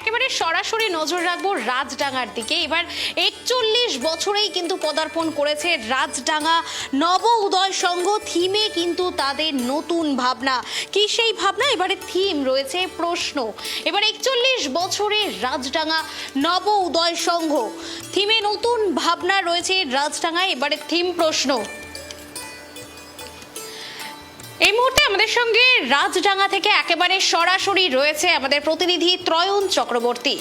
একেবারে সরাসরি নজর রাখব রাজডাঙ্গার দিকে। এবার একচল্লিশ বছরেই কিন্তু পদার্পণ করেছে রাজডাঙ্গা নব উদয় সংঘ। থিমে কিন্তু তাদের নতুন ভাবনা। কি সেই ভাবনা? এবারে থিম রয়েছে প্রশ্ন। এবার একচল্লিশ বছরে রাজডাঙ্গা নব উদয় সংঘ। থিমে নতুন ভাবনা রয়েছে রাজডাঙ্গায়। এবারে থিম প্রশ্ন। এই মুহূর্তে আমাদের সঙ্গে রাজডাঙ্গা থেকে একেবারে সরাসরি রয়েছে আমাদের প্রতিনিধি ত্রয়ন চক্রবর্তী।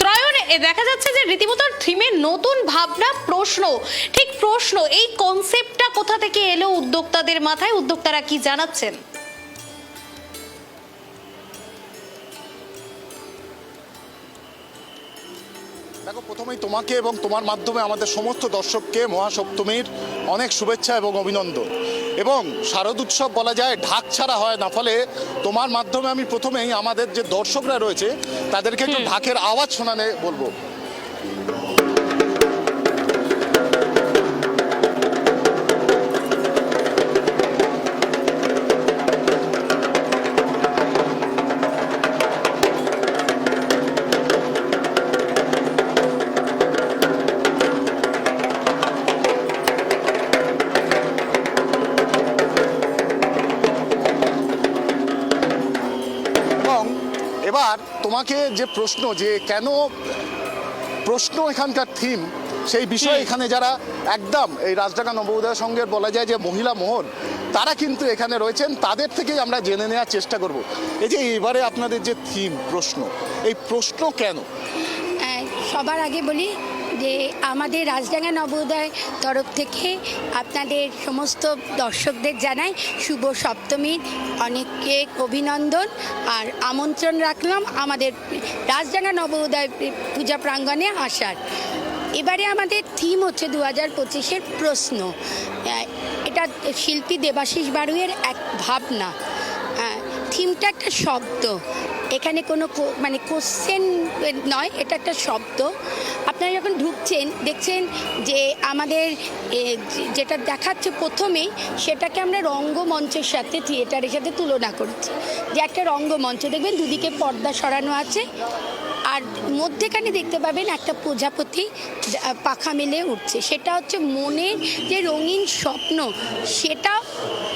ত্রয়ন দেখা যাচ্ছে যে রীতিমতো থিমের নতুন ভাবনা, প্রশ্ন, ঠিক প্রশ্ন, এই কনসেপ্টটা কোথা থেকে এলো উদ্যোক্তাদের মাথায়? উদ্যোক্তারা কি জানাচ্ছেন? দেখো, প্রথমেই তোমাকে এবং তোমার মাধ্যমে আমাদের সমস্ত দর্শককে মহাসপ্তমীর অনেক শুভেচ্ছা এবং অভিনন্দন। এবং শারদ উৎসব বলা যায় ঢাক ছাড়া হয় না। ফলে তোমার মাধ্যমে আমি প্রথমেই আমাদের যে দর্শকরা রয়েছে তাদেরকে একটু ঢাকের আওয়াজ শোনানে বলব। যে প্রশ্ন যে কেন প্রশ্ন এখানকার থিম সেই বিষয়ে এখানে যারা একদম এই রাজডাঙ্গা নবোদয় সংঘের বলা যায় যে মহিলা মোহন তারা কিন্তু এখানে রয়েছেন। তাদের থেকেই আমরা জেনে নেওয়ার চেষ্টা করব। এই যে এবারে আপনাদের যে থিম প্রশ্ন এই প্রশ্ন কেন? সবার আগে বলি যে আমাদের রাজডাঙ্গা নবোদয় তরফ থেকে আপনাদের সমস্ত দর্শকদের জানাই শুভ সপ্তমীর অনেককে অভিনন্দন। আর আমন্ত্রণ রাখলাম আমাদের রাজডাঙ্গা নবোদয় পূজা প্রাঙ্গণে আসার। এবারে আমাদের থিম হচ্ছে দু হাজার পঁচিশের প্রশ্ন। এটা শিল্পী দেবাশিস বাড়ুয়ের এক ভাবনা। থিমটা একটা শব্দ। এখানে কোনো মানে কোশ্চেন নয়, এটা একটা শব্দ। আপনারা যখন ঢুকছেন, দেখছেন যে আমাদের যেটা দেখাচ্ছে প্রথমেই, সেটাকে আমরা রঙ্গমঞ্চের সাথে থিয়েটারের সাথে তুলনা করেছি। যে একটা রঙ্গমঞ্চ, দেখবেন দুদিকে পর্দা সরানো আছে, আর মধ্যেখানে দেখতে পাবেন একটা প্রজাপতি পাখা মেলে উঠছে। সেটা হচ্ছে মনের যে রঙিন স্বপ্ন সেটা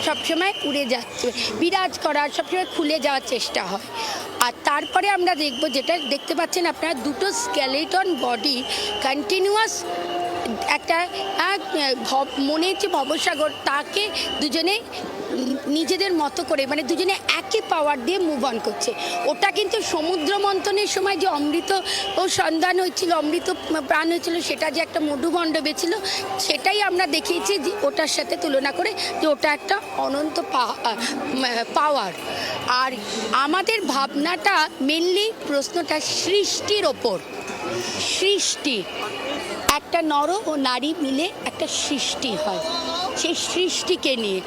সবসময় উড়ে যাচ্ছে। বিরাজ করার, সবসময় খুলে যাওয়ার চেষ্টা হয়। আর তারপরে আমরা দেখব যেটা দেখতে পাচ্ছেন আপনারা, দুটো স্কেলেটন বডি কন্টিনিউয়াস একটা মনে হচ্ছে ভবসাগর, তাকে দুজনে নিজেদের মতো করে মানে দুজনে একই পাওয়ার দিয়ে মুভ অন করছে। ওটা কিন্তু সমুদ্র মন্থনের সময় যে অমৃত ও সন্ধান হয়েছিল, অমৃত প্রাণ হয়েছিল, সেটা যে একটা মধুগণ্ড বেছিল সেটাই আমরা দেখিয়েছি যে ওটার সাথে তুলনা করে যে ওটা একটা অনন্ত পাওয়ার আর আমাদের ভাবনাটা মেনলি প্রশ্নটা সৃষ্টির ওপর। সৃষ্টি, একটা নর ও নারী মিলে একটা সৃষ্টি হয়। সেই সৃষ্টিকে নিয়ে।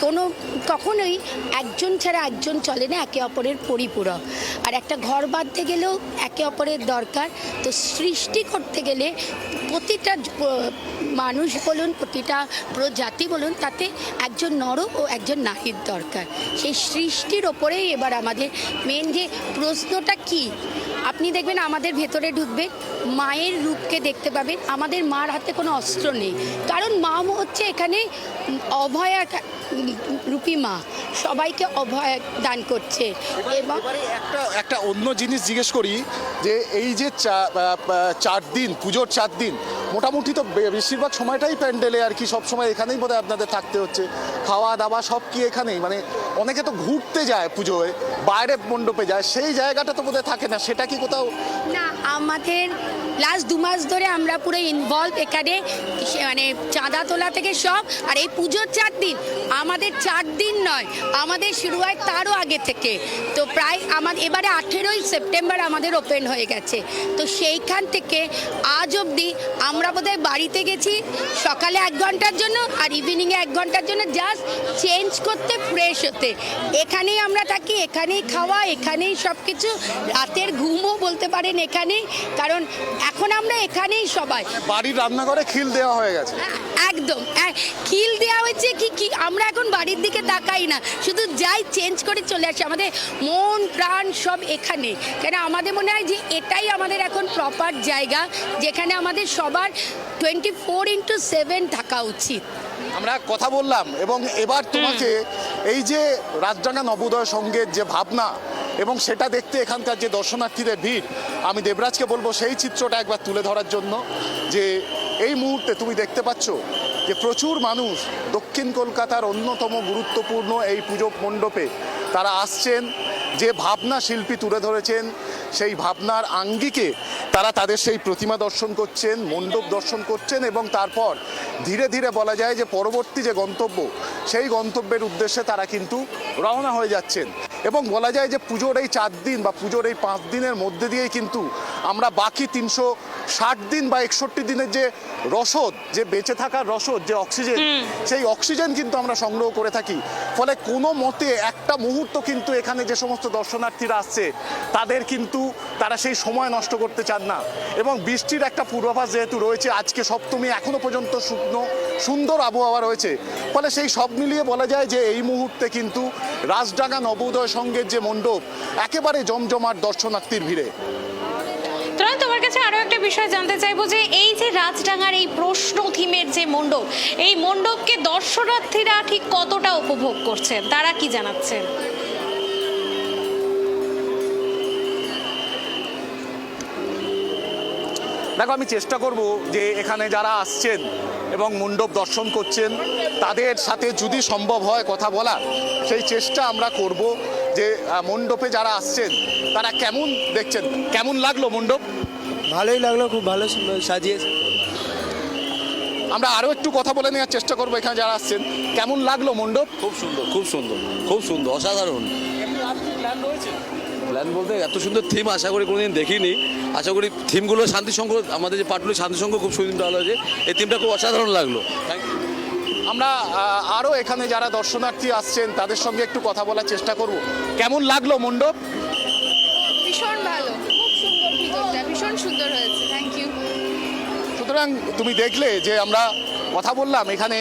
কোনো, কখনোই একজন ছাড়া একজন চলে না, একে অপরের পরিপূরক। আর একটা ঘর বাঁধতে গেলেও একে অপরের দরকার। তো সৃষ্টি করতে গেলে প্রতিটা মানুষ বলুন, প্রতিটা প্রজাতি বলুন, তাতে একজন নর ও একজন নারীর দরকার। সেই সৃষ্টির ওপরেই এবার আমাদের মেন যে প্রশ্নটা কি? আপনি দেখবেন আমাদের ভেতরে ঢুকবে, মায়ের রূপকে দেখতে পাবেন আমাদের মার হাতে কোনো অস্ত্র নেই। কারণ মা হচ্ছে এখানে অভয়া রূপী মা সবাইকে অভয় দান করছে এবং একটা একটা অন্য জিনিস জিজ্ঞেস করি যে এই যে চার দিন পুজোর চার দিন মোটামুটি তো বেশিরভাগ সময়টাই প্যান্ডেলে আর কি সব সময় এখানেই বোধহয় আপনাদের থাকতে হচ্ছে। খাওয়া দাওয়া সব কি এখানেই? মানে অনেকে তো ঘুরতে যায় পুজোয় বাইরে মণ্ডপে যায় সেই জায়গাটা তো বোধহয় থাকে না সেটা কি কোথাও? না আমাদের লাস্ট দু মাস ধরে আমরা পুরো ইনভলভ এখানে মানে চাঁদা তোলা থেকে সব আর এই পুজোর চার দিন আমাদের চার দিন নয় আমাদের শুরু হয় তারও আগে থেকে। তো প্রায় আমাদের এবারে আঠেরোই সেপ্টেম্বর আমাদের ওপেন হয়ে গেছে। তো সেইখান থেকে আজ অবধি আমরা বোধহয় বাড়িতে গেছি সকালে এক ঘণ্টার জন্য আর ইভিনিংয়ে এক ঘণ্টার জন্য জাস্ট চেঞ্জ করতে ফ্রেশ হতে। এখানেই আমরা থাকি এখানেই খাওয়া এখানেই সব কিছু রাতের ঘুমও বলতে পারেন এখানেই কারণ এখন আমরা এখানেই সবাই। বাড়ির রান্নাঘরে খিল দেওয়া হয়ে গেছে। একদম। এক- খিল দেওয়া হয়েছে কি কি আমরা এখন বাড়ির দিকে তাকাই না। শুধু যাই চেঞ্জ করে চলে আসি। আমাদের মন প্রাণ সব এখানে। কেন আমাদের মনে হয় যে এটাই আমাদের এখন প্রপার জায়গা যেখানে আমাদের সবার টোয়েন্টি ফোর ইন্টু সেভেন থাকা উচিত। আমরা কথা বললাম এবং এবার তোমাকে এই যে রাজডাঙ্গা নবোদয় সঙ্গের যে ভাবনা এবং সেটা দেখতে এখানকার যে দর্শনার্থীদের ভিড় আমি দেবরাজকে বলব সেই চিত্রটা একবার তুলে ধরার জন্য যে এই মুহূর্তে তুমি দেখতে পাচ্ছ যে প্রচুর মানুষ দক্ষিণ কলকাতার অন্যতম গুরুত্বপূর্ণ এই পুজো মণ্ডপে তারা আসছেন, যে ভাবনা শিল্পী তুলে ধরেছেন, সেই ভাবনার আঙ্গিকে তারা তাদের সেই প্রতিমা দর্শন করছেন, মণ্ডপ দর্শন করছেন এবং তারপর ধীরে ধীরে বলা যায় যে পরবর্তী যে গন্তব্য, সেই গন্তব্যের উদ্দেশ্যে তারা কিন্তু রওনা হয়ে যাচ্ছেন। এবং বলা যায় যে পুজোর এই চার দিন বা পুজোর এই পাঁচ দিনের মধ্যে দিয়েই কিন্তু আমরা বাকি তিনশো ষাট দিন বা একষট্টি দিনের যে রসদ যে বেঁচে থাকার রসদ যে অক্সিজেন সেই অক্সিজেন কিন্তু আমরা সংগ্রহ করে থাকি। ফলে কোনো মতে একটা মুহূর্ত কিন্তু এখানে যে সমস্ত দর্শনার্থীরা আসছে তাদের কিন্তু তারা সেই সময় নষ্ট করতে চান না। এবং বৃষ্টির একটা পূর্বাভাস যেহেতু রয়েছে আজকে সপ্তমী এখনও পর্যন্ত শুকনো সুন্দর আবহাওয়া রয়েছে। ফলে সেই সব মিলিয়ে বলা যায় যে এই মুহূর্তে কিন্তু রাজডাঙ্গা নবোদয় সঙ্গের যে মণ্ডপ একেবারে জমজমাট দর্শনার্থীর ভিড়ে। ত্রয় তোমার কাছে আরও একটা বিষয় জানতে চাইব যে এই যে রাজডাঙ্গার এই প্রশ্ন থিমের যে মণ্ডপ এই মণ্ডপকে দর্শনার্থীরা ঠিক কতটা উপভোগ করছেন? তারা কি জানাচ্ছেন? দেখো আমি চেষ্টা করব যে এখানে যারা আসছেন এবং মণ্ডপ দর্শন করছেন তাদের সাথে যদি সম্ভব হয় কথা বলা সেই চেষ্টা আমরা করব। যে মণ্ডপে যারা আসছেন তারা কেমন দেখছেন? কেমন লাগল মণ্ডপ? ভালোই লাগল খুব ভালো সুন্দর সাজিয়েছে। আমরা আরও একটু কথা বলে নেওয়ার চেষ্টা করব এখানে যারা আসছেন। কেমন লাগল মণ্ডপ? খুব সুন্দর খুব সুন্দর খুব সুন্দর অসাধারণ। প্ল্যান বলতে এত সুন্দর থিম আশা করি কোনোদিন দেখিনি। আশা করি থিমগুলো শান্তিসংঘ আমাদের যে পাটুলি শান্তিসংঘ খুব সুন্দর ভালো হয়েছে এই থিমটা খুব অসাধারণ লাগল। থ্যাংক ইউ আমরা আরও এখানে যারা দর্শনার্থী আসছেন তাদের সঙ্গে একটু কথা বলার চেষ্টা করব। কেমন লাগল মণ্ডপ? ভীষণ ভালো। খুব সুন্দর ভিতরটা ভীষণ সুন্দর হয়েছে। থ্যাংক ইউ সুতরাং তুমি দেখলে যে আমরা কথা বললাম এখানে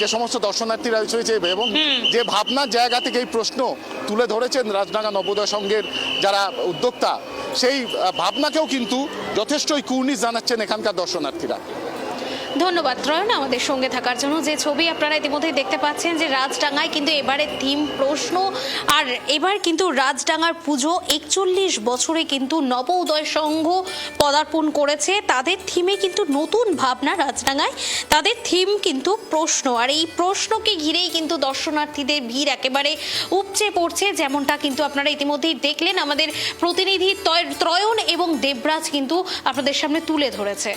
যে সমস্ত দর্শনার্থীরা রয়েছে এবং যে ভাবনার জায়গা থেকে এই প্রশ্ন তুলে ধরেছেন রাজডাঙ্গা নবোদয় সংঘের যারা উদ্যোক্তা সেই ভাবনাকেও কিন্তু যথেষ্টই কুর্নিশ জানাচ্ছেন এখানকার দর্শনার্থীরা। ধন্যবাদ। ত্রয়ন আমাদের সঙ্গে থাকার জন্য যে ছবি আপনারা ইতিমধ্যেই দেখতে পাচ্ছেন যে রাজডাঙ্গায় কিন্তু এবারে থিম প্রশ্ন। আর এবার কিন্তু রাজডাঙ্গার পুজো একচল্লিশ বছরে কিন্তু নব উদয় সংঘ পদার্পণ করেছে। তাদের থিমে কিন্তু নতুন ভাবনা রাজডাঙ্গায়। তাদের থিম কিন্তু প্রশ্ন। আর এই প্রশ্নকে ঘিরেই কিন্তু দর্শনার্থীদের ভিড় একেবারে উপচে পড়ছে, যেমনটা কিন্তু আপনারা ইতিমধ্যেই দেখলেন। আমাদের প্রতিনিধি ত্রয়ন এবং দেবরাজ কিন্তু আপনাদের সামনে তুলে ধরেছে।